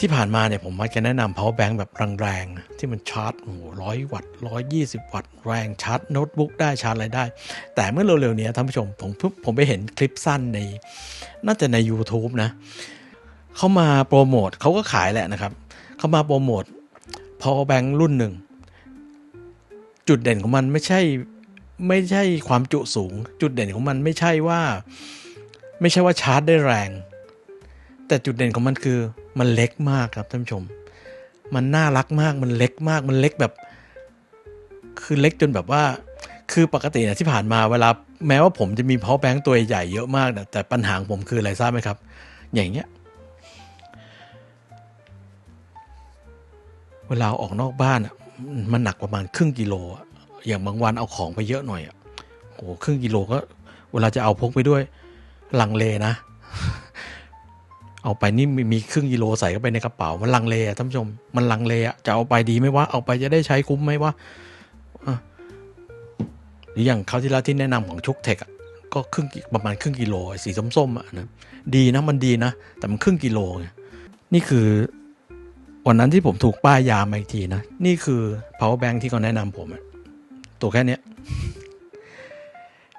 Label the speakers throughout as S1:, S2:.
S1: ที่ผ่านมาเนี่ยผมมักจะแนะนำ power bank แบบแรงๆ ที่มันชาร์จโอ้โหร้อยวัตต์ร้อยยี่สิบวัตต์แรงชาร์จโน้ตบุ๊กได้ชาร์จอะไรได้ แต่เมื่อเร็วๆนี้ท่านผู้ชมผมผมไปเห็นคลิปสั้นใน น่าจะใน YouTube นะเขามาโปรโมทเขาก็ขายแหละนะครับ เขามาโปรโมท power bank รุ่นหนึ่ง จุดเด่นของมันไม่ใช่ไม่ใช่ความจุสูง จุดเด่นของมันไม่ใช่ว่า ไม่ใช่ว่าชาร์จได้แรง แต่จุดเด่นของมันคือมันเล็กมากครับท่านผู้ชม มันน่ารักมากมันเล็กมากมันเล็กแบบ คือเล็กจนแบบว่า คือปกตินะที่ผ่านมาเวลาแม้ว่าผมจะมี power bank ตัวใหญ่เยอะมากนะแต่ปัญหาของผมคืออะไรทราบไหมครับ อย่างเงี้ยเวลาออกนอกบ้านอะมันหนักประมาณครึ่งกิโลอะอย่างบางวันเอาของไปเยอะหน่อยอะโหครึ่งกิโลก็ เวลาจะเอาพกไปด้วยลังเลนะ เอาไปนี่มีมีครึ่งกิโลใส่เข้าไปในกระเป๋ามันลังเลอะท่านผู้ชม มันลังเลอะจะเอาไปดีไหมวะเอาไปจะได้ใช้คุ้มไหมวะอะหรืออย่างเขาวที่แล้วที่แนะนำของชุกเทคก็ครึ่งประมาณครึ่งกิโลสีส้มๆอะนะดีนะมันดีนะ แต่มันครึ่งกิโลไงนี่คือวันนั้นที่ผมถูกป้ายยามาอีกทีนะ นี่คือ power bank ที่เขาแนะนำผมตัวแค่เนี้ย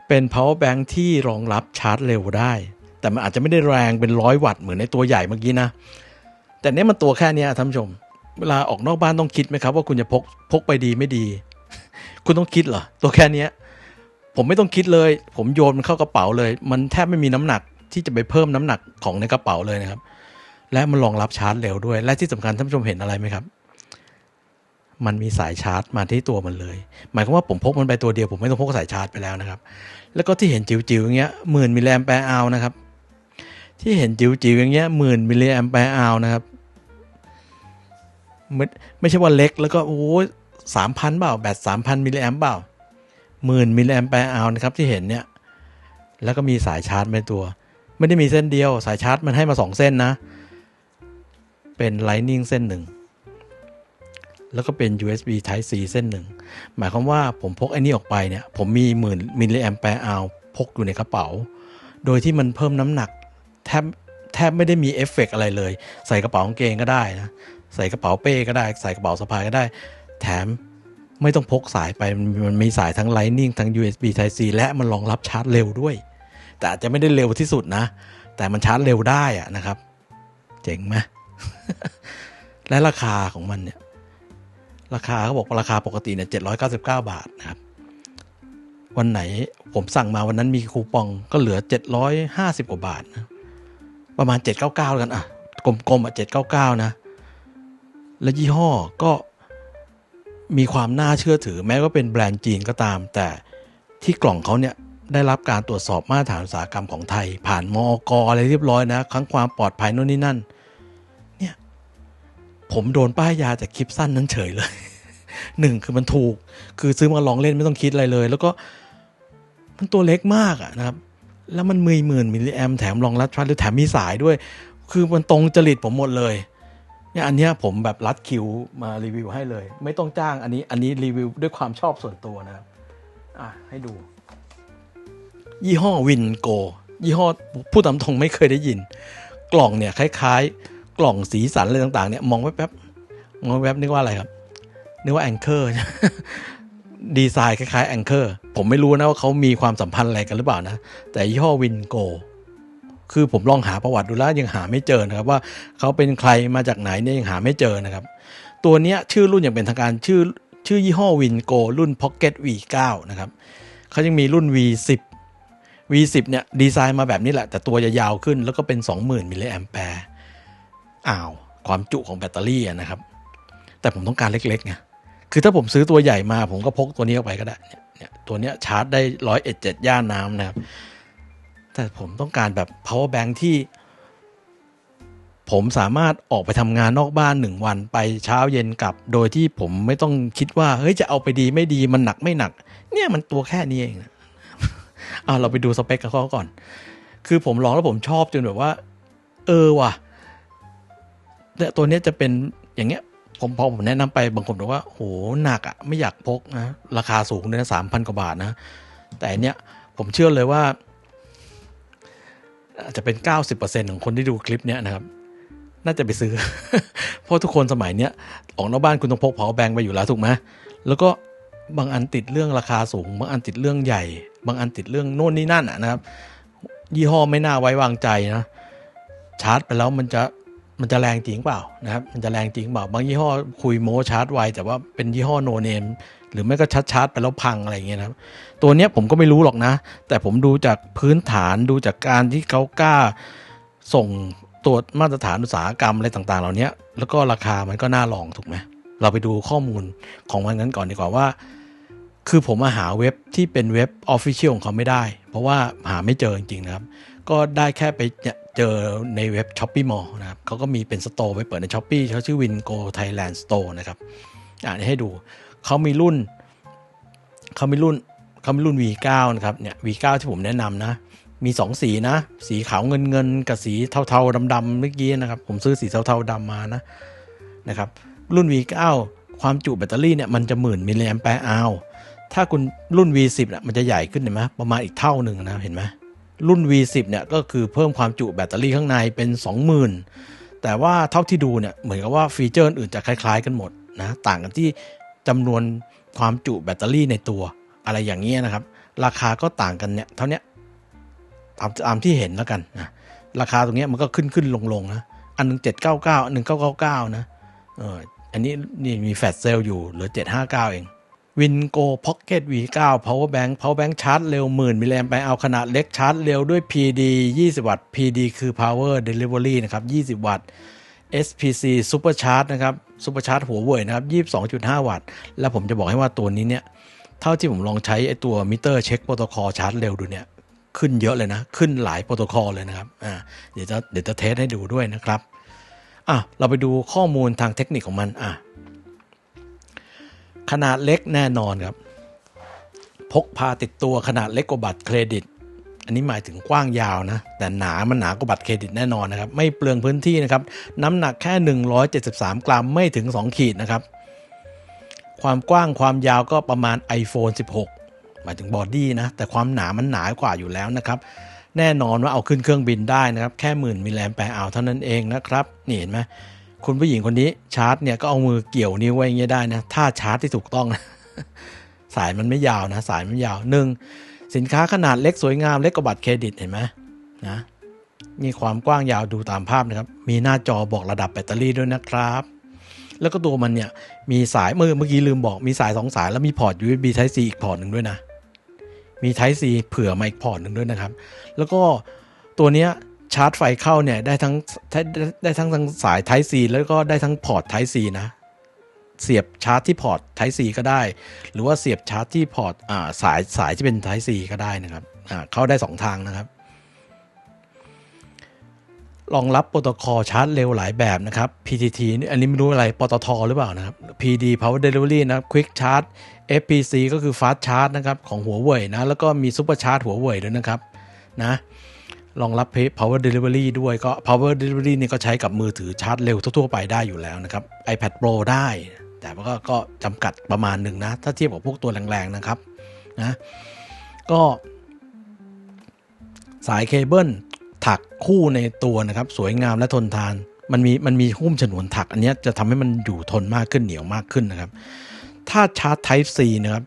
S1: เป็น power bank ที่รองรับชาร์จเร็วได้ แต่มันอาจจะไม่ได้แรงเป็นร้อยวัตต์เหมือนในตัวใหญ่เมื่อกี้นะ แต่เนี้ยมันตัวแค่นี้ท่านผู้ชม เวลาออกนอกบ้านต้องคิดไหมครับ ว่าคุณจะพกพกไปดีไม่ดี คุณต้องคิดเหรอ ตัวแค่นี้ผมไม่ต้องคิดเลย ผมโยนมันเข้ากระเป๋าเลย มันแทบไม่มีน้ำหนักที่จะไปเพิ่มน้ำหนักของในกระเป๋าเลยนะครับ และมันรองรับชาร์จเร็วด้วย และที่สำคัญท่านผู้ชมเห็นอะไรไหมครับ มันมีสายชาร์จมาที่ตัวมันเลย หมายความว่าผมพกมันไปตัวเดียว ผมไม่ต้องพกสายชาร์จไปแล้วนะครับ แล้วก็ที่เห็นจิ๋วๆอย่างเงี้ยหมื่นมิลแอมแปร์อาวนะครับ ที่เห็นจิ๋วๆอย่างเงี้ยหมื่นมิลลิแอมแปร์อาวนะครับไม่ไม่ใช่ว่าเล็กแล้วก็โอ้สามพันเปล่าแบตสามพันมิลลิแอมเปล่าหมื่นมิลลิแอมแปร์อาวนะครับที่เห็นเนี่ยแล้วก็มีสายชาร์จในตัว ไม่ได้มีเส้นเดียวสายชาร์จมันให้มาสองเส้นนะ เป็น Lightning เส้นหนึ่งแล้วก็เป็น USB Type C เส้นหนึ่ง หมายความว่าผมพกไอ้นี่ออกไปเนี่ย ผมมีหมื่นมิลลิแอมแปร์อาวพกอยู่ในกระเป๋า โดยที่มันเพิ่มน้ำหนัก แทบแทบไม่ได้มีเอฟเฟกต์อะไรเลย ใส่กระเป๋ากางเกงก็ได้นะใส่กระเป๋าเป้ก็ได้ ใส่กระเป๋าสะพายก็ได้ แถมไม่ต้องพกสายไปมันมีสายทั้ง Lightning ทั้ง USB Type C และมันรองรับชาร์จเร็วด้วย แต่อาจจะไม่ได้เร็วที่สุดนะ แต่มันชาร์จเร็วได้อะนะครับ เจ๋งไหมและราคาของมันเนี่ย ราคาเขาบอกว่าราคาปกติเนี่ยเจ็ดร้อยเก้าสิบเก้าบาทนะครับ วันไหนผมสั่งมาวันนั้นมีคูปองก็เหลือเจ็ดร้อยห้าสิบกว่าบาทนะ ประมาณเจ็ดเก้าเก้ากันอะกลมๆอะเจ็ดเก้าเก้านะ และยี่ห้อก็มีความน่าเชื่อถือแม้ว่าเป็นแบรนด์จีนก็ตาม แต่ที่กล่องเขาเนี่ยได้รับการตรวจสอบมาตรฐานอุตสาหกรรมของไทย ผ่านมอกอะไรเรียบร้อยนะทั้งความปลอดภัยโน่นนี่นั่น เนี่ย ผมโดนป้ายยาจากคลิปสั้นนั้นเฉยเลยหนึ่งคือมันถูก คือซื้อมาลองเล่นไม่ต้องคิดอะไรเลย แล้วก็มันตัวเล็กมากอะนะครับ แล้วมันมือหมื่นมิลลิแอมแถมรองรับชาร์จหรือแถมมีสายด้วย คือมันตรงจริตผมหมดเลยเนี่ยอันนี้ผมแบบรัดคิวมารีวิวให้เลย ไม่ต้องจ้างอันนี้อันนี้รีวิวด้วยความชอบส่วนตัวนะครับอะให้ดู ยี่ห้อวินโกยี่ห้อพูดตามตรงไม่เคยได้ยิน กล่องเนี่ยคล้ายๆ กล่องสีสันอะไรต่างๆเนี่ยมองแป๊บๆมองแป๊บนึกว่าอะไรครับนึกว่าแองเกอร์ดีไซน์คล้ายๆแองเกอร์ ผมไม่รู้นะว่าเขามีความสัมพันธ์อะไรกันหรือเปล่านะ แต่ยี่ห้อวินโก คือผมลองหาประวัติดูแล้วยังหาไม่เจอนะครับว่าเขาเป็นใครมาจากไหนเนี่ยยังหาไม่เจอนะครับ ตัวเนี้ยชื่อรุ่นอย่างเป็นทางการชื่อชื่อยี่ห้อวินโกรุ่น Pocket V9 นะครับเขายังมีรุ่น V10 V10 เนี่ยดีไซน์มาแบบนี้แหละ แต่ตัวจะยาวขึ้นแล้วก็เป็น 20,000มิลลิแอมแปร์อ้าว ความจุของแบตเตอรี่นะครับ แต่ผมต้องการเล็กๆไง คือถ้าผมซื้อตัวใหญ่มา ผมก็พกตัวนี้ออกไปก็ได้เนี่ยตัวเนี้ยชาร์จได้ร้อยเอ็ดเจ็ดย่านน้ำนะครับ แต่ผมต้องการแบบ power bank ที่ ผมสามารถออกไปทำงานนอกบ้านหนึ่งวันไปเช้าเย็นกลับ โดยที่ผมไม่ต้องคิดว่าเฮ้ยจะเอาไปดีไม่ดีมันหนักไม่หนัก เนี่ยมันตัวแค่นี้เองอ่าเราไปดูสเปคกับเขาก่อน คือผมลองแล้วผมชอบจนแบบว่า เออว่ะเนี่ยตัวเนี้ยจะเป็นอย่างเงี้ย ผมพอผมแนะนำไปบางคนบอกว่าโหหนักอะไม่อยากพกนะราคาสูงเลยนะสามพันกว่าบาทนะ แต่อันเนี้ยผมเชื่อเลยว่า อาจจะเป็น 90%ของคนที่ดูคลิปเนี้ยนะครับ น่าจะไปซื้อ เพราะทุกคนสมัยเนี้ยออกนอกบ้านคุณต้องพก power bank ไปอยู่แล้วถูกไหมแล้วก็บางอันติดเรื่องราคาสูง บางอันติดเรื่องใหญ่ บางอันติดเรื่องโน่นนี่นั่นนะครับ ยี่ห้อไม่น่าไว้วางใจนะชาร์จไปแล้วมันจะ มันจะแรงจริงเปล่านะครับมันจะแรงจริงเปล่า บางยี่ห้อคุยโมชาร์จไวแต่ว่าเป็นยี่ห้อโนเนมหรือไม่ก็ชาร์จชาร์จไปแล้วพังอะไรอย่างเงี้ยนะครับ ตัวเนี้ยผมก็ไม่รู้หรอกนะ แต่ผมดูจากพื้นฐานดูจากการที่เขากล้าส่งตรวจมาตรฐานอุตสาหกรรมอะไรต่างๆ เหล่านี้แล้วก็ราคามันก็น่าลองถูกไหมเราไปดูข้อมูลของมันนั้นก่อนดีกว่าว่า คือผมมาหาเว็บที่เป็นเว็บออฟฟิเชียลของเขาไม่ได้ เพราะว่าหาไม่เจอจริงๆนะครับ ก็ได้แค่ไป เจอในเว็บ s h อ p e e Mall นะครับเขาก็มีเป็นสโตร์ไปเปิดใน s h อ p e e เขาชื่อ Wingo Thailand Store นะครับ อ่านให้ดู เขามีรุ่น เขามีรุ่นเขามีรุ่น V9 นะครับ เนี่ย V9 ที่ผมแนะนำนะ มี 2 สีนะ สีขาวเงินเงินกับสีเทาๆดำๆเมื่อกี้นะครับ ผมซื้อสีเทาๆดำมานะ นะครับ รุ่น V9 ความจุแบตเตอรี่เนี่ยมันจะหมื่นมิลลิแอมแปร์อาวถ้าคุณรุ่น V10 นะมันจะใหญ่ขึ้นเห็นไหมประมาณอีกเท่าหนึ่งนะเห็นไหม รุ่น V10 เนี่ยก็คือเพิ่มความจุแบตเตอรี่ข้างในเป็น 20,000 แต่ว่าเท่าที่ดูเนี่ยเหมือนกับว่าฟีเจอร์อื่นจะคล้าย ๆ กันหมดนะต่างกันที่จำนวนความจุแบตเตอรี่ในตัวอะไรอย่างเงี้ยนะครับ ราคาก็ต่างกันเนี่ยเท่านี้ตามตามที่เห็นแล้วกันนะราคาตรงนี้มันก็ขึ้นขึ้นลงลงนะอันหนึ่งเจ็ดเก้าเก้าอันหนึ่งเก้าเก้าเก้านะเอออันนี้นี่มีแฟลชเซลล์อยู่เหลือเจ็ดห้าเก้าเอง วินโกพ็อกเก็ต V9 Power Bank Power Bank ชาร์จเร็วหมื่นมิลลิแอมไปเอาขนาดเล็กชาร์จเร็วด้วย PD 20 วัตต์ PD คือ Power Delivery นะครับ 20 วัตต์ SPC Super Charge นะครับ Super Charge หัวเว่ยนะครับ 22.5 วัตต์ แล้วผมจะบอกให้ว่าตัวนี้เนี่ย เท่าที่ผมลองใช้ไอตัวมิเตอร์เช็คโปรโตคอลชาร์จเร็วดูเนี่ย ขึ้นเยอะเลยนะ ขึ้นหลายโปรโตคอลเลยนะครับ อ่า เดี๋ยวจะเดี๋ยวจะเทสให้ดูด้วยนะครับ อะ เราไปดูข้อมูลทางเทคนิคของมัน อะ ขนาดเล็กแน่นอนครับ พกพาติดตัวขนาดเล็กกว่าบัตรเครดิต อันนี้หมายถึงกว้างยาวนะ แต่หนามันหนากว่าบัตรเครดิตแน่นอนนะครับ ไม่เปลืองพื้นที่นะครับ น้ำหนักแค่ 173 กรัมไม่ถึง 2 ขีดนะครับ ความกว้างความยาวก็ประมาณ iPhone 16 หมายถึงบอดี้นะ แต่ความหนามันหนากว่าอยู่แล้วนะครับแน่นอนว่าเอาขึ้นเครื่องบินได้นะครับ แค่หมื่นมิลลิแอมแปร์อาวเท่านั้นเองนะครับ นี่เห็นไหม คุณผู้หญิงคนนี้ชาร์จเนี่ยก็เอามือเกี่ยวนิ้วไว้อย่างเงี้ยได้นะถ้าชาร์จที่ถูกต้องนะสายมันไม่ยาวนะสายมันยาวหนึ่งสินค้าขนาดเล็กสวยงามเล็กกว่าบัตรเครดิตเห็นไหมนะมีความกว้างยาวดูตามภาพนะครับ มีหน้าจอบอกระดับแบตเตอรี่ด้วยนะครับ แล้วก็ตัวมันเนี่ยมีสายเมื่อเมื่อกี้ลืมบอกมีสายสองสายแล้วมีพอร์ต USB Type C อีกพอร์ตหนึ่งด้วยนะมี Type C เผื่อมาอีกพอร์ตหนึ่งด้วยนะครับ แล้วก็ตัวเนี้ย ชาร์จไฟเข้าเนี่ยได้ทั้งได้ได้ทั้งทั้งสาย Type C แล้วก็ได้ทั้งพอร์ต Type C นะ เสียบชาร์จที่พอร์ต Type C ก็ได้ หรือว่าเสียบชาร์จที่พอร์ตอ่าสายสายที่เป็น Type C ก็ได้นะครับอ่าเข้าได้ 2 ทางนะครับรองรับโปรโตคอลชาร์จเร็วหลายแบบนะครับ PTT อันนี้ไม่รู้อะไร ปตท หรือเปล่านะครับ PD Power Delivery นะครับ Quick Charge FPC ก็คือ Fast Charge นะครับ ของหัวเว่ยนะ แล้วก็มี Super Charge หัวเว่ยด้วยนะครับ นะ รองรับ Power Delivery ด้วยก็ Power Delivery นี่ก็ใช้กับมือถือชาร์จเร็วทั่วๆไปได้อยู่แล้วนะครับ iPad Pro ได้ แต่ก็ก็จำกัดประมาณหนึ่งนะ ถ้าเทียบกับพวกตัวแรงๆนะครับนะก็สายเคเบิลถักคู่ในตัวนะครับ สวยงามและทนทาน มันมีมันมีหุ้มฉนวนถัก อันนี้จะทำให้มันอยู่ทนมากขึ้นเหนียวมากขึ้นนะครับ ถ้าชาร์จ Type C นะครับ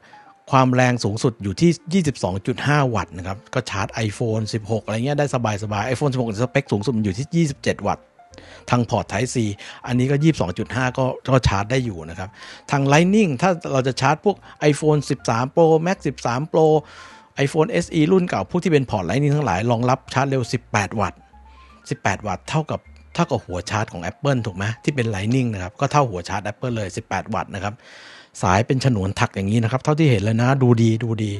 S1: ความแรงสูงสุดอยู่ที่ 22.5 วัตต์นะครับ ก็ชาร์จ iPhone 16 อะไรเงี้ยได้สบายสบาย iPhone 16 สเปคสูงสุดอยู่ที่ 27 วัตต์ ทางพอร์ต Type C อันนี้ก็ 22.5 ก็ก็ชาร์จได้อยู่นะครับ ทาง Lightning ถ้าเราจะชาร์จพวก iPhone 13 Pro Max 13 Pro iPhone SE รุ่นเก่า พวกที่เป็นพอร์ต Lightning ทั้งหลายรองรับชาร์จเร็ว 18 วัตต์ 18 วัตต์เท่ากับเท่ากับหัวชาร์จของ Apple ถูกไหมที่เป็น Lightning นะครับ ก็เท่าหัวชาร์จ Apple เลย 18 วัตต์นะครับ สายเป็นฉนวนถักอย่างนี้นะครับ เท่าที่เห็นเลยนะ ดูดีดูดี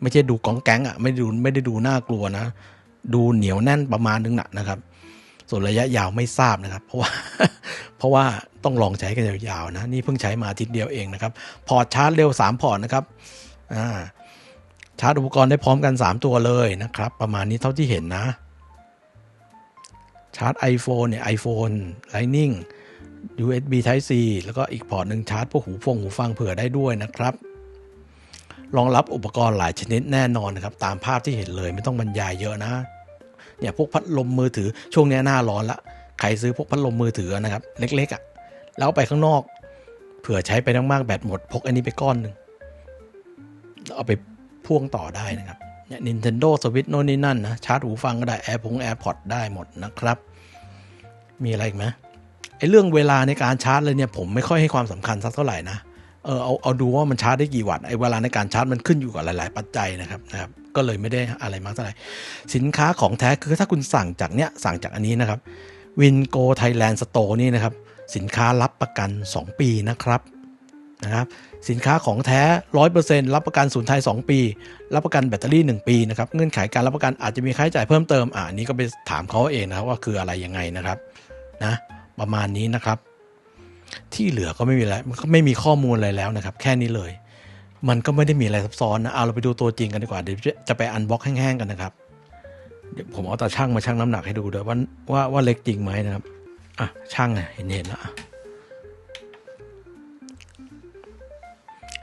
S1: ไม่ใช่ดูกองแก๊งอะไม่ได้ดูไม่ได้ดูน่ากลัวนะ ดูเหนียวแน่นประมาณนึงนะนะครับ ส่วนระยะยาวไม่ทราบนะครับ เพราะว่า เพราะว่าต้องลองใช้กันยาวๆนะ นี่เพิ่งใช้มาอาทิตย์เดียวเองนะครับ พอร์ตชาร์จเร็ว 3 พอร์ตนะครับอ่าชาร์จอุปกรณ์ได้พร้อมกัน 3 ตัวเลยนะครับ ประมาณนี้เท่าที่เห็นนะ ชาร์จ iPhone เนี่ย iPhone Lightning USB Type C แล้วก็อีกพอร์ตหนึ่งชาร์จพวกหูฟงหูฟังเผื่อได้ด้วยนะครับรองรับอุปกรณ์หลายชนิดแน่นอนนะครับ ตามภาพที่เห็นเลยไม่ต้องบรรยายเยอะนะเนี่ยพวกพัดลมมือถือช่วงนี้หน้าร้อนละใครซื้อพวกพัดลมมือถือนะครับ เล็กๆอะ่ะแล้วไปข้างนอก เผื่อใช้ไปมากๆแบตหมดพกอันนี้ไปก้อนหนึ่งเอาไปพ่วงต่อได้นะครับเนี่ย Nintendo Switch โน่นนี่นั่นนะชาร์จหูฟังก็ได้แอร์พงแอร์พอดได้หมดนะครับ มีอะไรอีกไหม ไอ้เรื่องเวลาในการชาร์จเลยเนี่ยผมไม่ค่อยให้ความสำคัญสักเท่าไหร่นะเออเอาเอาดูว่ามันชาร์จได้กี่วัตต์ไอ้เวลาในการชาร์จมันขึ้นอยู่กับหลาย ๆ ปัจจัยนะครับนะครับ ก็เลยไม่ได้อะไรมากเท่าไหร่สินค้าของแท้คือถ้าคุณสั่งจากเนี้ยสั่งจากอันนี้นะครับวินโกไทยแลนด์สโตร์นี่นะครับ สินค้ารับประกัน 2 ปีนะครับนะครับสินค้าของแท้ 100%รับประกันศูนย์ไทย 2 ปี รับประกันแบตเตอรี่ 1 ปีนะครับเงื่อนไขการรับประกันอาจจะมีค่าใช้จ่ายเพิ่มเติมอ่านี้ก็ไปถามเขาเองนะครับว่าคืออะไรยังไงนะครับนะ ประมาณนี้นะครับ ที่เหลือก็ไม่มีอะไรมันก็ไม่มีข้อมูลอะไรแล้วนะครับ แค่นี้เลย มันก็ไม่ได้มีอะไรซับซ้อนนะเอาเราไปดูตัวจริงกันดีกว่าเดี๋ยวจะไปอันบ็อกแห้งๆกันนะครับเดี๋ยวผมเอาตาช่างมาชั่งน้ำหนักให้ดูด้วยว่าว่าว่าเล็กจริงไหมนะครับอะช่างเนี่ยเห็นเห็นแล้ว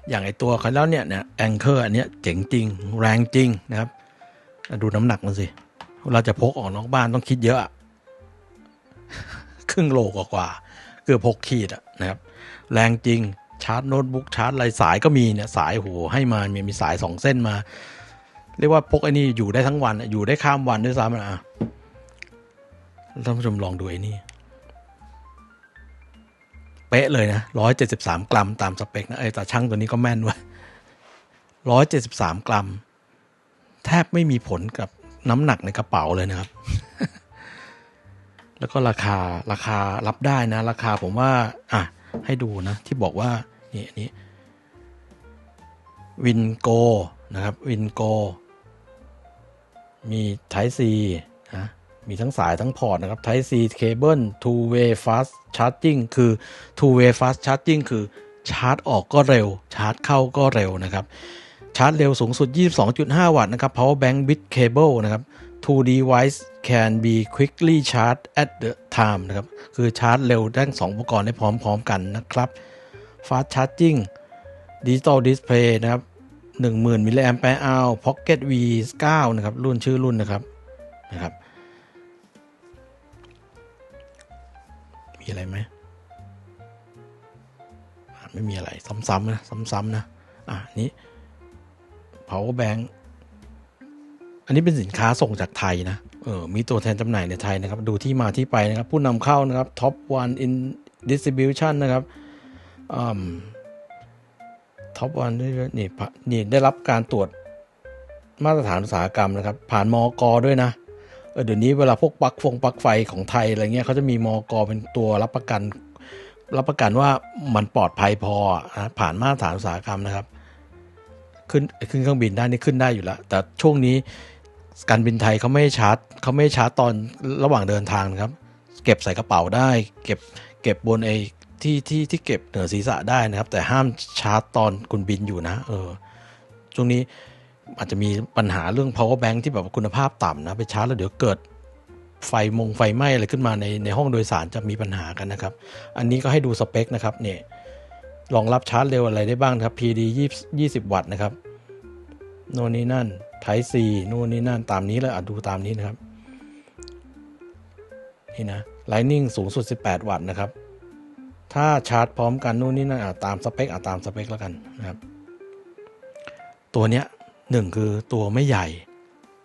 S1: อย่างไอตัวเขาแล้วเนี่ยเนี่ยแองเกอร์อันเนี้ยเจ๋งจริง แรงจริงนะครับ ดูน้ำหนักมันสิเราจะพกออกนอกบ้านต้องคิดเยอะ ครึ่งโลกว่าเกือบหกขีดนะครับ แรงจริงชาร์จโน้ตบุ๊กชาร์จอะไรสายก็มีเนี่ยสายโหให้มามีมีสายสองเส้นมา เรียกว่าพกไอ้นี่อยู่ได้ทั้งวันอยู่ได้ข้ามวันด้วยซ้ำนะท่านผู้ชมลองดูไอ้นี่ เป๊ะเลยนะร้อยเจ็ดสิบสามกรัมตามสเปคนะไอ้ต่ช่างตัวนี้ก็แม่นว้ยร้อยเจ็ดสิบสามกรัม แทบไม่มีผลกับน้ำหนักในกระเป๋าเลยนะครับ แล้วก็ราคาราคารับได้นะ ราคาผมว่า อะ ให้ดูนะ ที่บอกว่า นี่อันนี้วินโกนะครับวินโกมี Type C นะมีทั้งสายทั้งพอร์ตนะครับ Type C Cable Two Way Fast Charging คือ Two Way Fast Charging คือชาร์จออกก็เร็ว ชาร์จเข้าก็เร็วนะครับ ชาร์จเร็วสูงสุด 22.5 วัตต์นะครับ Power Bank with Cable นะครับ Two device can be quickly charged at the time นะครับ คือชาร์จเร็วทั้งสองอุปกรณ์ได้พร้อมๆกันนะครับ Fast Charging Digital Display นะครับ 10,000 มิลลิแอมป์ hour Pocket V 9 นะครับ รุ่นชื่อรุ่นนะครับนะครับ มีอะไรไหมไม่มีอะไรซ้ำๆนะซ้ำๆนะ อะนี้ power bank อันนี้เป็นสินค้าส่งจากไทยนะเออมีตัวแทนจำหน่ายในไทยนะครับ ดูที่มาที่ไปนะครับ ผู้นำเข้านะครับ top one in distribution นะครับอืมท็อปวันด้วยนี่นี่ได้รับการตรวจมาตรฐานอุตสาหกรรมนะครับ ผ่านมอกอด้วยนะเออเดี๋ยวนี้เวลาพวกปลั๊กฟงปลั๊กไฟของไทยอะไรเงี้ยเขาจะมีมอกอเป็นตัวรับประกัน รับประกันว่ามันปลอดภัยพอนะผ่านมาตรฐานอุตสาหกรรมนะครับ ขึ้นขึ้นเครื่องบินได้นี่ขึ้นได้อยู่แล้ว แต่ช่วงนี้การบินไทยเขาไม่ชาร์จเขาไม่ชาร์จตอนระหว่างเดินทางนะครับ เก็บใส่กระเป๋าได้ เก็บเก็บบนไอ้ที่ที่ที่เก็บเหนือศีรษะได้นะครับ แต่ห้ามชาร์จตอนคุณบินอยู่นะ เออช่วงนี้อาจจะมีปัญหาเรื่อง power bank ที่แบบคุณภาพต่ำนะ ไปชาร์จแล้วเดี๋ยวเกิดไฟมงไฟไหม้อะไรขึ้นมาในในห้องโดยสารจะมีปัญหากันนะครับ อันนี้ก็ให้ดูสเปคนะครับเนี่ย รองรับชาร์จเร็วอะไรได้บ้างครับ PD 20 วัตต์นะครับโน่นนี่นั่นไทซีโน่นนี่นั่นตามนี้เลยอะดูตามนี้นะครับ นี่นะ Lightning สูงสุด 18 วัตต์นะครับ ถ้าชาร์จพร้อมกันนู่นนี่นั่นอะตามสเปคอะตามสเปคแล้วกันนะครับ ตัวเนี้ยหนึ่งคือตัวไม่ใหญ่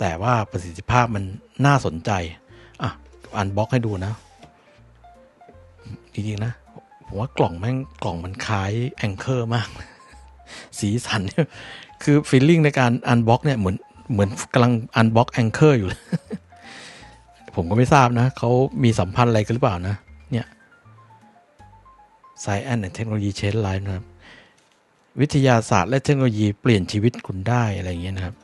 S1: แต่ว่าประสิทธิภาพมันน่าสนใจ อะ อันบ็อกให้ดูนะจริงๆนะ ผมว่ากล่องแม่งกล่องมันคล้ายแองเกอร์มาก สีสันเนี่ยคือฟีลลิ่งในการอันบ็อกเนี่ยเหมือนเหมือนกำลังอันบ็อกแองเกอร์อยู่ ผมก็ไม่ทราบนะเขามีสัมพันธ์อะไรกันหรือเปล่านะ เนี่ย Science and Technology Change Life นะครับ วิทยาศาสตร์และเทคโนโลยีเปลี่ยนชีวิตคุณได้อะไรอย่างเงี้ยนะครับ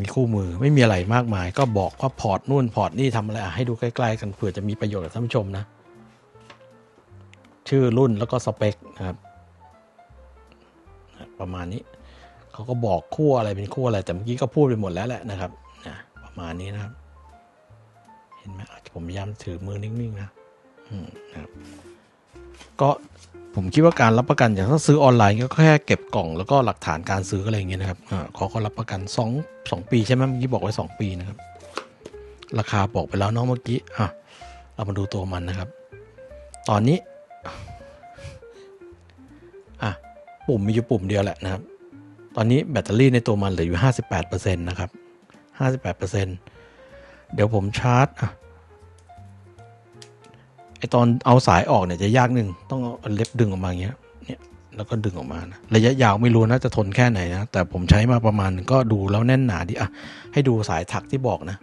S1: มีคู่มือไม่มีอะไรมากมาย ก็บอกว่าพอร์ตนู่นพอร์ตนี่ทำอะไรให้ดูใกล้ ๆ กันเผื่อจะมีประโยชน์กับท่านผู้ชมนะ ชื่อรุ่นแล้วก็สเปคนะครับประมาณนี้เขาก็บอกคู่อะไรเป็นคู่อะไร แต่เมื่อกี้ก็พูดไปหมดแล้วแหละนะครับนะประมาณนี้นะครับ เห็นไหมผมพยายามถือมือนิ่งๆนะอืมนะครับก็ผมคิดว่าการรับประกันอย่างถ้าซื้อออนไลน์ก็แค่เก็บกล่องแล้วก็หลักฐานการซื้ออะไรอย่างเงี้ยนะครับอาเขาก็รับประกัน2 2ปีใช่ไหมเมื่อกี้บอกไว้ 2 ปีนะครับ ราคาบอกไปแล้วเนาะเมื่อกี้อะเรามาดูตัวมันนะครับ ตอนนี้ อะปุ่มมีอยู่ปุ่มเดียวแหละนะครับ ตอนนี้แบตเตอรี่ในตัวมันเหลืออยู่ 58%นะครับ 58%เดี๋ยวผมชาร์จอะไอตอนเอาสายออกเนี่ยจะยากหนึ่งต้องเอาเล็บดึงออกมาอย่างเงี้ยเนี่ยแล้วก็ดึงออกมานะระยะยาวไม่รู้นะจะทนแค่ไหนนะแต่ผมใช้มาประมาณก็ดูแล้วแน่นหนาดีอะให้ดูสายถักที่บอกนะ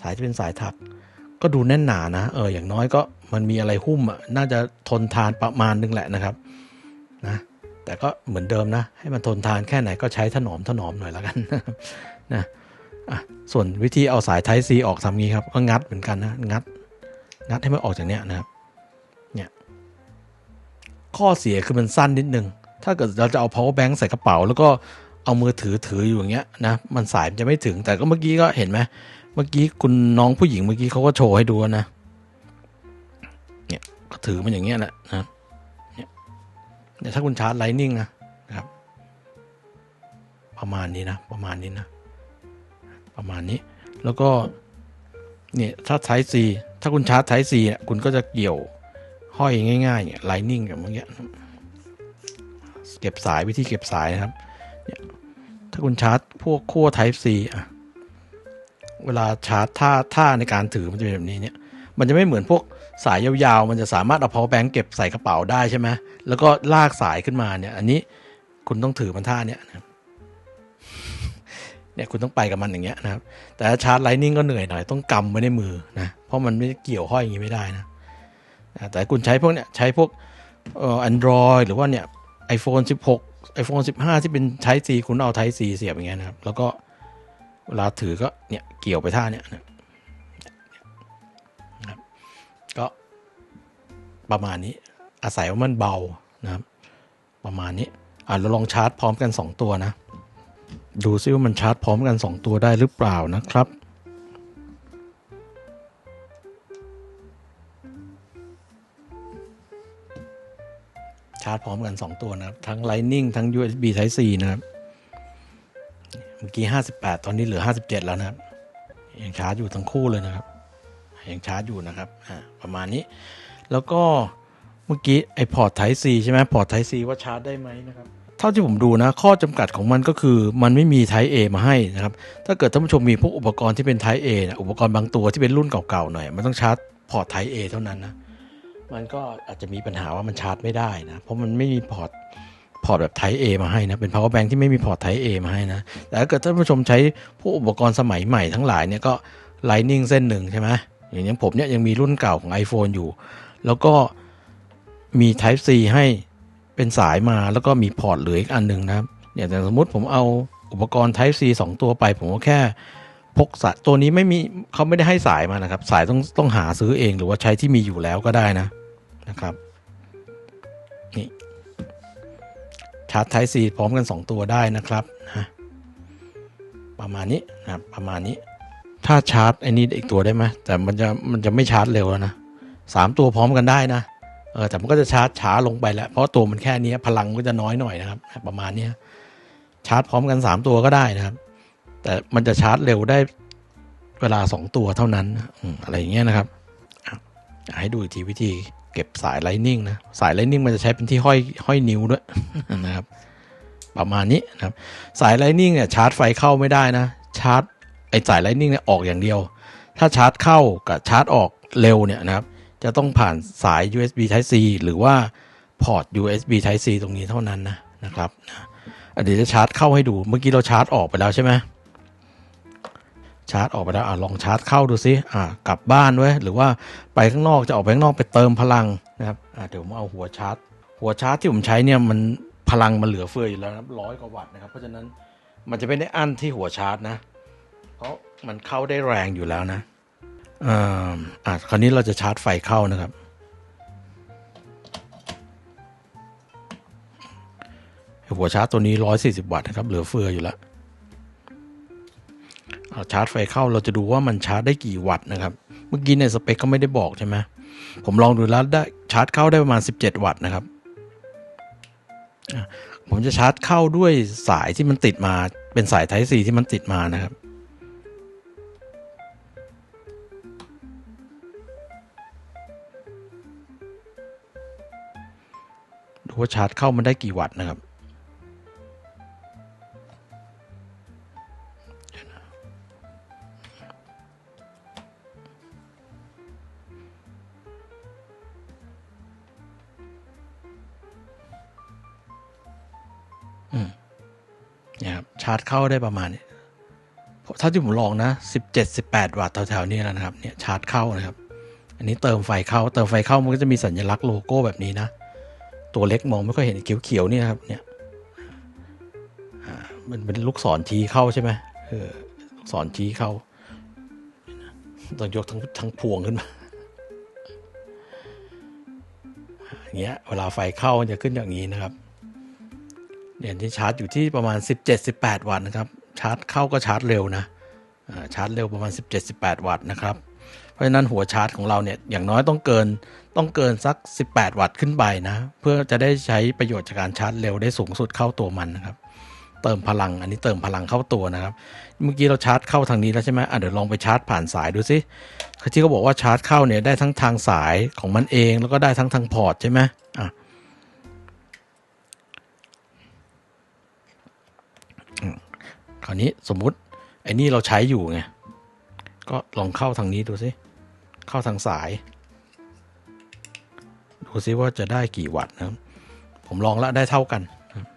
S1: สายที่เป็นสายถัก ก็ดูแน่นหนานะเอออย่างน้อยก็ มันมีอะไรหุ้มอะน่าจะทนทานประมาณนึงแหละนะครับนะแต่ก็เหมือนเดิมนะ ให้มันทนทานแค่ไหนก็ใช้ถนอมถนอมหน่อยแล้วกันนะอะส่วนวิธีเอาสายไทซีออกทำงี้ครับก็งัดเหมือนกันนะงัด งัดให้มันออกจากเนี้ยนะครับเนี่ยข้อเสียคือมันสั้นนิดนึง ถ้าเกิดเราจะเอา power bank ใส่กระเป๋า แล้วก็เอามือถือถืออยู่อย่างเงี้ยนะมันสายมันจะไม่ถึงแต่ก็เมื่อกี้ก็เห็นไหมเมื่อกี้คุณน้องผู้หญิงเมื่อกี้เขาก็โชว์ให้ดูนะ เนี่ยก็ถือมันอย่างเงี้ยแหละนะเนี่ยเนี่ถ้าคุณชาร์จไลนิ่งนะนะครับ ประมาณนี้นะ ประมาณนี้นะ ประมาณนี้ แล้วก็เนี่ยถ้าไทซีถ้าคุณชาร์จไทซีเนี่ยคุณก็จะเกี่ยวห้อยง่ายๆเนี่ยไลนิ่งกับเมื่อกี้เก็บสายวิธีเก็บสายนะครับเนี่ยถ้าคุณชาร์จพวกขั้วไทซีอะเวลาชาร์จท่าท่าในการถือมันจะเป็นแบบนี้เนี่ย มันจะไม่เหมือนพวกสายยาวๆ มันจะสามารถเอา power bank เก็บใส่กระเป๋าได้ใช่ไหมแล้วก็ลากสายขึ้นมาเนี่ย อันนี้คุณต้องถือมันท่าเนี้ยนะเนี่ยคุณต้องไปกับมันอย่างเงี้ยนะครับ แต่ชาร์จไลนิ่งก็เหนื่อยหน่อยต้องกำไว้ในมือนะ เพราะมันไม่เกี่ยวห้อยอย่างงี้ไม่ได้นะ แต่คุณใช้พวกเนี้ยใช้พวกเอ่อ Android หรือว่าเนี่ย iPhone 16 iPhone 15ที่เป็นใช้ C คุณเอา Type C เสียบอย่างเงี้ยนะครับ แล้วก็เวลาถือก็เนี่ยเกี่ยวไปท่าเนี่ยนะ ประมาณนี้ อาศัยว่ามันเบานะครับ ประมาณนี้อะเราลองชาร์จพร้อมกัน 2 ตัวนะ ดูซิว่ามันชาร์จพร้อมกัน 2 ตัวได้หรือเปล่านะครับชาร์จพร้อมกัน 2 ตัวนะครับ ทั้ง Lightning ทั้ง USB Type C นะครับ เมื่อกี้ 58 ตอนนี้เหลือ 57 แล้วนะครับ ยังชาร์จอยู่ทั้งคู่เลยนะครับ ยังชาร์จอยู่นะครับ อ่า ประมาณนี้ แล้วก็เมื่อกี้ไอพอร์ต Type C ใช่ไหมพอร์ต Type C ว่าชาร์จได้ไหมนะครับเท่าที่ผมดูนะ ข้อจำกัดของมันก็คือมันไม่มี Type A มาให้นะครับ ถ้าเกิดท่านผู้ชมมีพวกอุปกรณ์ที่เป็น Type A นะอุปกรณ์บางตัวที่เป็นรุ่นเก่าๆหน่อย มันต้องชาร์จพอร์ต Type A เท่านั้นนะมันก็อาจจะมีปัญหาว่ามันชาร์จไม่ได้นะ เพราะมันไม่มีพอร์ตพอร์ตแบบ Type A มาให้นะ เป็น power bank ที่ไม่มีพอร์ต Type A มาให้นะ แต่ถ้าเกิดท่านผู้ชมใช้พวกอุปกรณ์สมัยใหม่ทั้งหลายเนี่ยก็ Lightning เส้นหนึ่งใช่ไหมอย่างนี้ผมเนี่ยยังมีรุ่นเก่าของ iPhone อยู่ แล้วก็มี Type C ให้เป็นสายมาแล้วก็มีพอร์ตเหลืออีกอันหนึ่งนะครับอย่างแต่สมมติผมเอาอุปกรณ์ Type C 2 ตัวไป ผมก็แค่พกสายตัวนี้ไม่มีเขาไม่ได้ให้สายมานะครับ สายต้องต้องหาซื้อเองหรือว่าใช้ที่มีอยู่แล้วก็ได้นะนะครับนี่ชาร์จ Type C พร้อมกัน 2 ตัวได้นะครับนะประมาณนี้นะครับประมาณนี้ ถ้าชาร์จไอ้นี้อีกตัวได้ไหมแต่มันจะมันจะไม่ชาร์จเร็วแล้วนะ สามตัวพร้อมกันได้นะเออแต่มันก็จะชาร์จช้าลงไปแล้วเพราะตัวมันแค่นี้พลังก็จะน้อยหน่อยนะครับ ประมาณนี้ชาร์จพร้อมกัน 3 ตัวก็ได้นะครับ แต่มันจะชาร์จเร็วได้เวลา 2 ตัวเท่านั้นอะไรอย่างเงี้ยนะครับอะให้ดูอีกทีวิธีเก็บสายไลนิ่งนะสายไลนิ่งมันจะใช้เป็นที่ห้อยห้อยนิ้วด้วยนะครับ ประมาณนี้นะครับ สายไลนิ่งเนี่ยชาร์จไฟเข้าไม่ได้นะ ชาร์จไอสายไลนิ่งเนี่ยออกอย่างเดียว ถ้าชาร์จเข้ากับชาร์จออกเร็วเนี่ยนะครับ จะต้องผ่านสาย USB Type C หรือว่าพอร์ต USB Type C ตรงนี้เท่านั้นนะนะครับเดี๋ยวจะชาร์จเข้าให้ดู เมื่อกี้เราชาร์จออกไปแล้วใช่ไหมชาร์จออกไปแล้วอะลองชาร์จเข้าดูซิอะกลับบ้านไว้หรือว่าไปข้างนอกจะออกไปข้างนอกไปเติมพลังนะครับอะเดี๋ยวผมเอาหัวชาร์จ หัวชาร์จที่ผมใช้เนี่ยมันพลังมันเหลือเฟืออยู่แล้วร้อยกว่าวัตต์นะครับเพราะฉะนั้นมันจะไม่ได้อั้นที่หัวชาร์จนะ เพราะมันเข้าได้แรงอยู่แล้วนะ อ่าคราวนี้เราจะชาร์จไฟเข้านะครับ หัวชาร์จตัวนี้ 140 วัตต์นะครับ เหลือเฟืออยู่แล้วเอาชาร์จไฟเข้าเราจะดูว่ามันชาร์จได้กี่วัตต์นะครับ เมื่อกี้ในสเปคก็ไม่ได้บอกใช่ไหมผมลองดูแล้วได้ชาร์จเข้าได้ประมาณ 17 วัตต์นะครับ ผมจะชาร์จเข้าด้วยสายที่มันติดมาเป็นสาย Type C ที่มันติดมานะครับ ว่าชาร์จเข้ามันได้กี่วัตต์นะครับเนี่ครับชาร์จเข้าได้ประมาณนี้ถ้าที่ผมลองนะสิบเจ็ดสิบแปดวัตต์แถวๆนี้แล้วนะครับเนี่ยชาร์จเข้านะครับ อันนี้เติมไฟเข้า เติมไฟเข้ามันก็จะมีสัญลักษณ์โลโก้แบบนี้นะ ตัวเล็กมองไม่ค่อยเห็นเขียวๆนี่นะครับเนี่ยมันเป็นลูกศรชี้เข้าใช่ไหมเออลูกศรชี้เข้าต้องยกทั้งทั้งพวงขึ้นมาอย่างเงี้ยเวลาไฟเข้าจะขึ้นอย่างนี้นะครับเนี่ยที่ชาร์จอยู่ที่ประมาณ 17-18 วัตต์นะครับ ชาร์จเข้าก็ชาร์จเร็วนะอ่าชาร์จเร็วประมาณ 17-18 วัตต์นะครับ ราะฉะนั้นหัวชาร์จของเราเนี่ยอย่างน้อยต้องเกินต้องเกินสัก 18 วัตต์ขึ้นไปนะ เพื่อจะได้ใช้ประโยชน์จากการชาร์จเร็วได้สูงสุดเข้าตัวมันนะครับ เติมพลังอันนี้เติมพลังเข้าตัวนะครับ เมื่อกี้เราชาร์จเข้าทางนี้แล้วใช่ไหมอะเดี๋ยวลองไปชาร์จผ่านสายดูสิที่เขาบอกว่าชาร์จเข้าเนี่ยได้ทั้งทางสายของมันเองแล้วก็ได้ทั้งทางพอร์ตใช่ไหมอะคราวนี้สมมุติไอ้นี่เราใช้อยู่ไงก็ลองเข้าทางนี้ดูสิ เข้าทางสาย ดูซิว่าจะได้กี่วัตต์นะครับ ผมลองแล้วได้เท่ากันนะครับ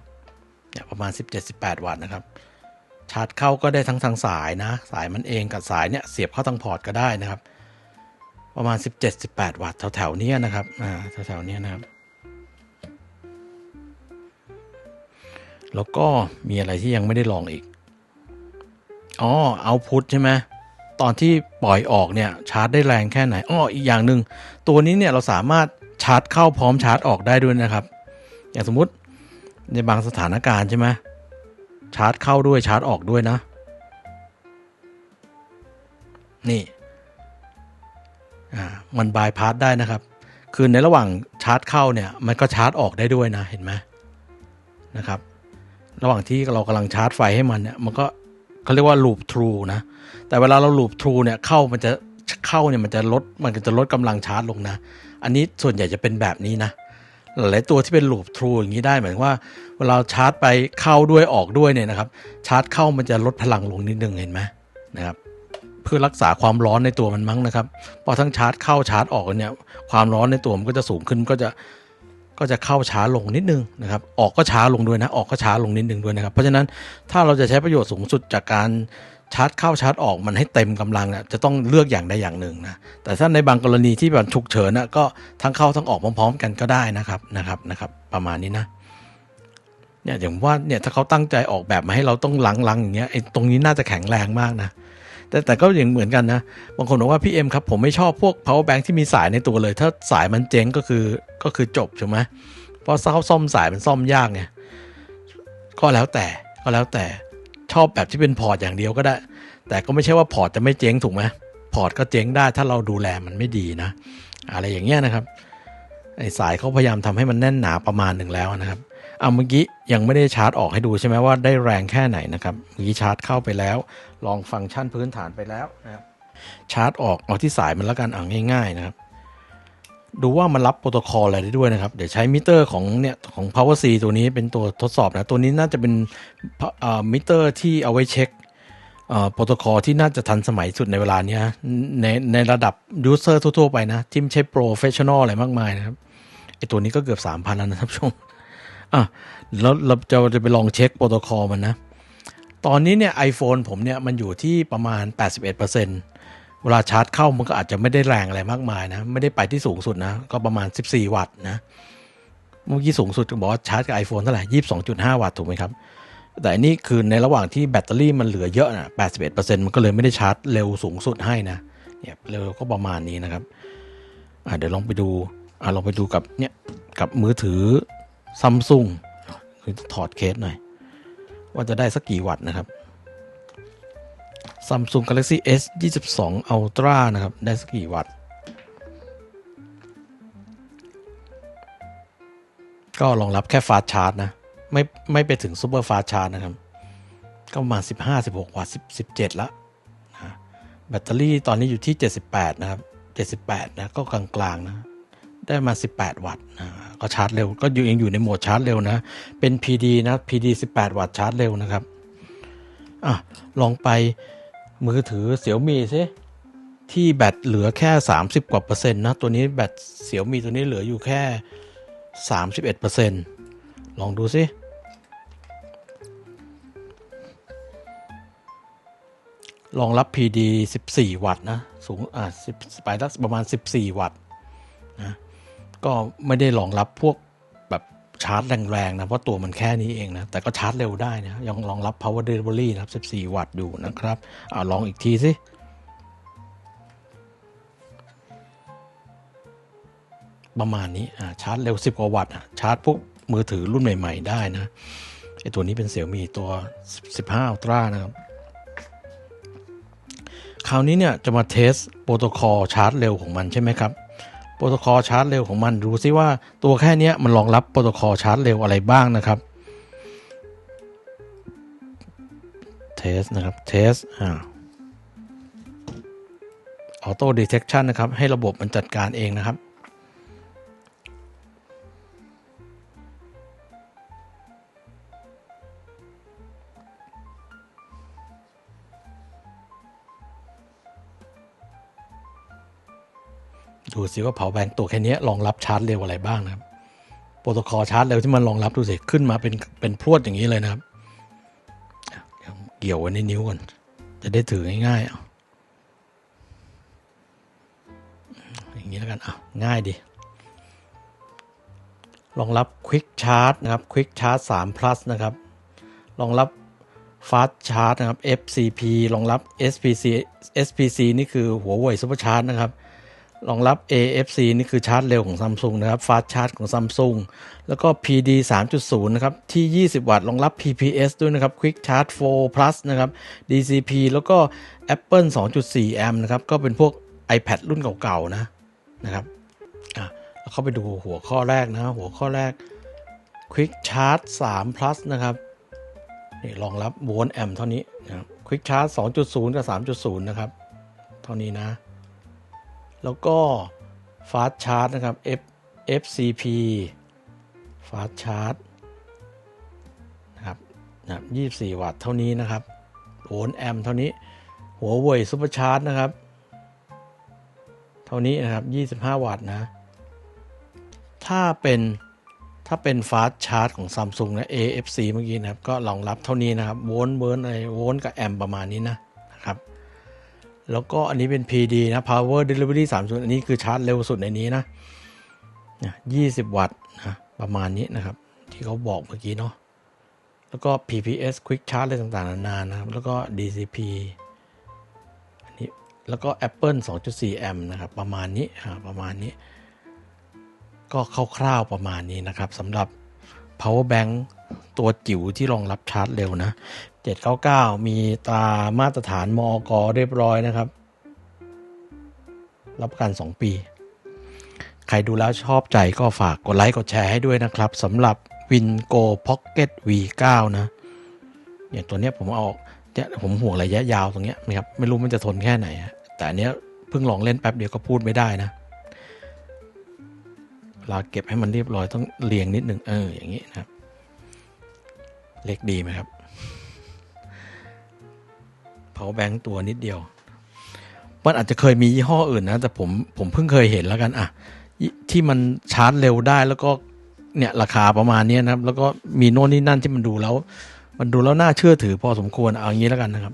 S1: เนี่ยประมาณ 17-18 วัตต์นะครับ ชาร์จเข้าก็ได้ทั้งทางสายนะ สายมันเองกับสายเนี่ยเสียบเข้าทางพอร์ตก็ได้นะครับ ประมาณ 17-18 วัตต์แถวๆนี้นะครับอ่าแถวๆนี้นะครับ แล้วก็มีอะไรที่ยังไม่ได้ลองอีก อ๋อเอาพุทใช่ไหม ตอนที่ปล่อยออกเนี่ยชาร์จได้แรงแค่ไหนอ้ออีกอย่างหนึ่งตัวนี้เนี่ยเราสามารถชาร์จเข้าพร้อมชาร์จออกได้ด้วยนะครับ อย่างสมมุติในบางสถานการณ์ใช่ไหมชาร์จเข้าด้วยชาร์จออกด้วยนะ นี่อ่ามันบายพาสได้นะครับ คือในระหว่างชาร์จเข้าเนี่ยมันก็ชาร์จออกได้ด้วยนะเห็นไหมนะครับ ระหว่างที่เรากำลังชาร์จไฟให้มันเนี่ยมันก็ เขาเรียกว่า loop true นะ แต่เวลาเรา loop true เนี่ยเข้ามันจะเข้าเนี่ยมันจะลดมันก็จะลดกำลังชาร์จลงนะ อันนี้ส่วนใหญ่จะเป็นแบบนี้นะ หลายตัวที่เป็น loop true อย่างนี้ได้หมายถึงว่าเวลาชาร์จไปเข้าด้วยออกด้วยเนี่ยนะครับ ชาร์จเข้ามันจะลดพลังลงนิดนึงเห็นไหมนะครับเพื่อรักษาความร้อนในตัวมันมั้งนะครับพอทั้งชาร์จเข้าชาร์จออกเนี่ยความร้อนในตัวมันก็จะสูงขึ้นก็จะ ก็จะเข้าช้าลงนิดนึงนะครับ ออกก็ช้าลงด้วยนะ ออกก็ช้าลงนิดนึงด้วยนะครับ เพราะฉะนั้นถ้าเราจะใช้ประโยชน์สูงสุดจากการชาร์จเข้าชาร์จออกมันให้เต็มกำลังเนี่ยจะต้องเลือกอย่างใดอย่างหนึ่งนะ แต่ถ้าในบางกรณีที่แบบฉุกเฉินนะก็ทั้งเข้าทั้งออกพร้อมๆ กันก็ได้นะครับนะครับนะครับ ประมาณนี้นะเนี่ยอย่างว่าเนี่ยถ้าเขาตั้งใจออกแบบมาให้เราต้องลังๆอย่างเงี้ยไอ้ตรงนี้น่าจะแข็งแรงมากนะ แต่แต่ก็อย่างเหมือนกันนะ บางคนบอกว่าพี่เอ็มครับผมไม่ชอบพวก power bank ที่มีสายในตัวเลย ถ้าสายมันเจ๊งก็คือก็คือจบใช่ไหมเพราะเขาซ่อมสายมันซ่อมยากไงก็แล้วแต่ก็แล้วแต่ชอบแบบที่เป็นพอร์ตอย่างเดียวก็ได้ แต่ก็ไม่ใช่ว่าพอร์ตจะไม่เจ๊งถูกไหมพอร์ตก็เจ๊งได้ถ้าเราดูแลมันไม่ดีนะ อะไรอย่างเงี้ยนะครับไอสายเขาพยายามทำให้มันแน่นหนาประมาณหนึ่งแล้วนะครับ เอาเมื่อกี้ยังไม่ได้ชาร์จออกให้ดูใช่ไหมว่าได้แรงแค่ไหนนะครับเมื่อกี้ชาร์จเข้าไปแล้ว ลองฟังก์ชันพื้นฐานไปแล้วนะครับชาร์จออกเอาที่สายมันแล้วกันอ่าง่ายๆนะครับ ดูว่ามันรับโปรโตคอลอะไรได้ด้วยนะครับ เดี๋ยวใช้มิเตอร์ของเนี่ยของ Power C ตัวนี้เป็นตัวทดสอบนะตัวนี้น่าจะเป็นมิเตอร์ที่เอาไว้เช็คโปรโตคอลที่น่าจะทันสมัยสุดในเวลานี้ในในระดับยูเซอร์ทั่วๆไปนะ ที่ไม่ใช่โปรเฟชชั่นอลอะไรมากมายนะครับไอตัวนี้ก็เกือบ 3,000 แล้วนะครับชม อะแล้วเราจะจะไปลองเช็คโปรโตคอลมันนะ ตอนนี้เนี่ย iPhone ผมเนี่ยมันอยู่ที่ประมาณ 81%เวลาชาร์จเข้ามันก็อาจจะไม่ได้แรงอะไรมากมายนะ ไม่ได้ไปที่สูงสุดนะ ก็ประมาณ 14 วัตต์นะ เมื่อกี้สูงสุดบอกว่าชาร์จกับ iPhone เท่าไหร่ 22.5 วัตต์ถูกไหมครับ แต่อันนี้คือในระหว่างที่แบตเตอรี่มันเหลือเยอะนะ81%มันก็เลยไม่ได้ชาร์จเร็วสูงสุดให้นะ เนี่ยเร็วก็ประมาณนี้นะครับ เดี๋ยวลองไปดูอะลองไปดูกับเนี่ยกับมือถือ ซัมซุงคือถอดเคสหน่อย ว่าจะได้สักกี่วัตต์นะครับ Samsung Galaxy S 22 Ultra นะครับ ได้สักกี่วัตต์ ก็รองรับแค่ฟาสชาร์จนะ ไม่ไม่ไปถึงซูเปอร์ฟาสชาร์จนะครับ ก็ประมาณ 15 16 วัตต์10 17 ละนะแบตเตอรี่ตอนนี้อยู่ที่ 78 นะครับ 78 นะ ก็กลางๆนะ ได้มา 18 วัตต์นะก็ชาร์จเร็ว ก็อยู่ยังอยู่ในโหมดชาร์จเร็วนะ เป็น PD นะ PD 18 วัตต์ชาร์จเร็วนะครับอะลองไปมือถือเสี่ยวมีซิที่แบตเหลือแค่ 30 กว่าเปอร์เซ็นต์นะ ตัวนี้แบตเสี่ยวมีตัวนี้เหลืออยู่แค่ 31เปอร์เซ็นต์ลองดูซิรองรับ PD 14 วัตต์นะ สูง อะ10ไปประมาณ 14 วัตต์ ก็ไม่ได้รองรับพวกแบบชาร์จแรงๆนะเพราะตัวมันแค่นี้เองนะแต่ก็ชาร์จเร็วได้นะยังรองรับ power delivery นะครับ 14 วัตต์อยู่นะครับอ่าลองอีกทีสิประมาณนี้ชาร์จเร็ว 10 กว่าวัตต์ชาร์จพวกมือถือรุ่นใหม่ ๆ ได้นะไอตัวนี้เป็นเสี่ยมีตัว 15 Ultra นะครับ คราวนี้เนี่ยจะมาเทสโปรโตคอลชาร์จเร็วของมันใช่ไหมครับ โปรโตคอลชาร์จเร็วของมันดูซิว่าตัวแค่เนี้ยมันรองรับโปรโตคอลชาร์จเร็วอะไรบ้างนะครับเทสนะครับเทสอ่าออโต้ดีเทคชันนะครับ ให้ระบบมันจัดการเองนะครับ ดูสิว่า power bank ตัวแค่เนี้ยรองรับชาร์จเร็วอะไรบ้างนะครับโปรโตคอลชาร์จเร็วที่มันรองรับดูสิขึ้นมาเป็นเป็นพรวดอย่างนี้เลยนะครับเดี๋ยวเกี่ยวไว้ในนิ้วก่อน จะได้ถือง่ายๆอาอย่างนี้แล้วกันอะง่ายดีรองรับ Quick Charge นะครับ Quick Charge 3 plus นะครับรองรับ Fast Charge นะครับ FCP รองรับ SPC SPC นี่คือหัวเว่ย Super Charge นะครับ รองรับ AFC นี่คือชาร์จเร็วของ Samsung นะครับ Fast Charge ของ Samsung แล้วก็ PD 3.0 นะครับ ที่ 20 วัตต์รองรับ PPS ด้วยนะครับ Quick Charge 4 Plus นะครับ DCP แล้วก็ Apple 2.4 แอมป์นะครับ ก็เป็นพวก iPad รุ่นเก่าๆนะนะครับอะเข้าไปดูหัวข้อแรกนะ หัวข้อแรก Quick Charge 3 Plus นะครับนี่รองรับโวลต์แอมป์เท่านี้นะครับ Quick Charge 2.0 กับ 3.0 นะครับ เท่านี้นะ แล้วก็ Fast Charge นะครับ F FCP Fast Charge นะครับนะครับ24 วัตต์เท่านี้นะครับโวลต์แอมป์เท่านี้ หัวเว่ยซูเปอร์ชาร์จนะครับ เท่านี้นะครับ 25 วัตต์นะ ถ้าเป็นถ้าเป็น Fast Charge ของ Samsung นะ AFC เมื่อกี้นะครับ ก็รองรับเท่านี้นะครับ โวลต์เวิร์นอะไรโวลต์กับแอมป์ประมาณนี้นะ แล้วก็อันนี้เป็น PD นะ Power Delivery 30 อันนี้คือชาร์จเร็วสุดในนี้นะ 20 วัตต์นะประมาณนี้นะครับ ที่เขาบอกเมื่อกี้เนาะ แล้วก็ PPS Quick Charge อะไรต่างๆนานานะครับ แล้วก็ DCP อันนี้ แล้วก็ Apple 2.4 แอมป์นะครับ ประมาณนี้ประมาณนี้ ก็คร่าวๆประมาณนี้นะครับสำหรับ power bank ตัวจิ๋วที่รองรับชาร์จเร็วนะ 799 มีตรามาตรฐานมอกเรียบร้อยนะครับ รับประกัน 2 ปี ใครดูแล้วชอบใจก็ฝากกดไลค์กดแชร์ให้ด้วยนะครับสำหรับ Wingo Pocket V9 นะอย่างตัวเนี้ยผมเอาเนี่ยผมห่วงระยะยาวตรงเนี้ยนะครับไม่รู้มันจะทนแค่ไหน แต่อันเนี้ยเพิ่งลองเล่นแป๊บเดียวก็พูดไม่ได้นะเวลาเก็บให้มันเรียบร้อยต้องเรียงนิดนึงเอออย่างนี้นะครับ เล็กดีไหมครับ เผาแบงค์ตัวนิดเดียว มันอาจจะเคยมียี่ห้ออื่นนะ แต่ผมผมเพิ่งเคยเห็นแล้วกันอะที่มันชาร์จเร็วได้แล้วก็เนี่ยราคาประมาณนี้นะครับ แล้วก็มีโน่นนี่นั่นที่มันดูแล้ว มันดูแล้วน่าเชื่อถือพอสมควรเอาอย่างนี้แล้วกันนะครับ